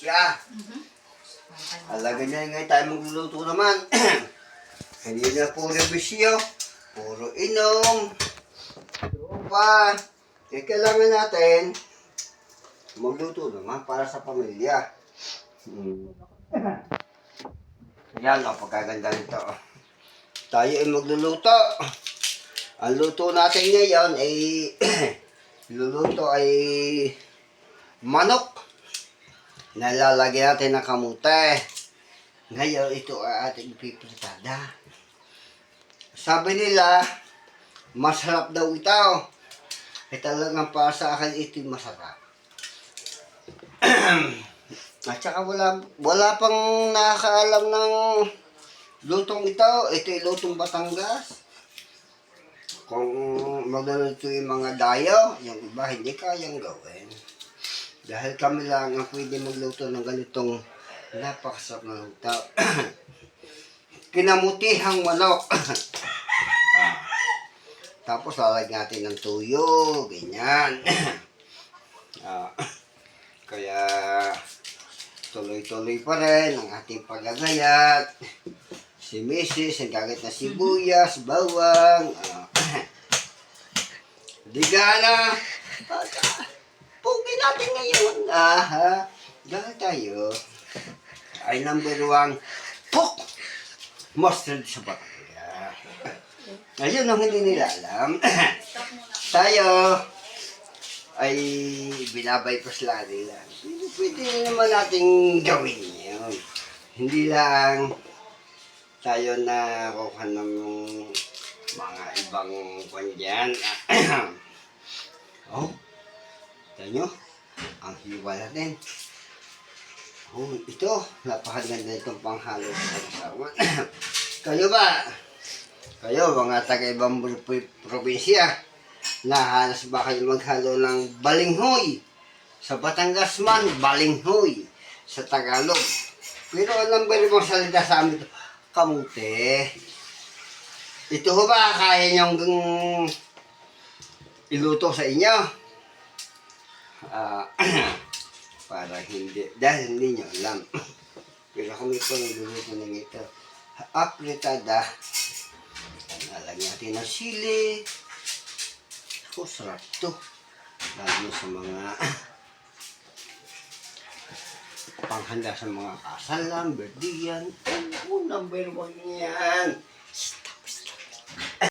siya. Alaga niya ngayon tayo magluluto naman. Hindi na puro bisyo, puro inom, pa. Eh, kailangan natin magluto naman para sa pamilya. Hmm. Yan ang pagkaganda nito. Tayo ay magluluto. Ang luto natin ngayon ay luluto ay manok. Nalalagyan natin ng kamute. Ngayon, ito ay ating pipritada. Sabi nila, masarap daw ito. Eh talagang para sa akin, ito masarap. At saka wala, wala pang nakakaalam ng lutong ito. Ito lutong Batangas. Kung magluluto yung mga dayo, yung iba hindi kayang gawin. Dahil kami lang ang pwede magluto ng ganitong napakasarap na luto. Kinamutihang manok. Tapos lalagyan natin ng tuyo, ganyan. Ah, kaya tuloy-tuloy pa rin ang ating paggagayat. Si Mrs. ang gagawin na sibuyas, bawang. ah. Digana. Pugi natin ngayon. Ah, ha? Dahil tayo ay number one. Puk! Mustard sa Batangas. Ayun ang hindi nila alam. tayo ay binabypass lang nila. Pwede, naman nating gawin yun. Hindi lang tayo na kukuha ng mga ibang kanya oh, ito nyo, ang hiwa natin. Oh, ito, napakaganda itong panghalo sa asawa. Kayo ba? Kayo, mga taga-ibang pro- probinsya, nahanas ba kayo maghalo ng balinghoy? Sa Batangas man, balinghoy. Sa Tagalog. Pero alam ba rin salita sa amin ito? Kamute. Ito ba kaya niyong mm, iluto sa inyo? Ah, para hindi, dahil hindi nyo alam. Pero kami po nagluluto ng ito. Apritada. Nalagyan natin ng sili. Ako, sarap to. Lalo sa mga panghanda sa mga kasalan, birthday yan. Oh, number one yan.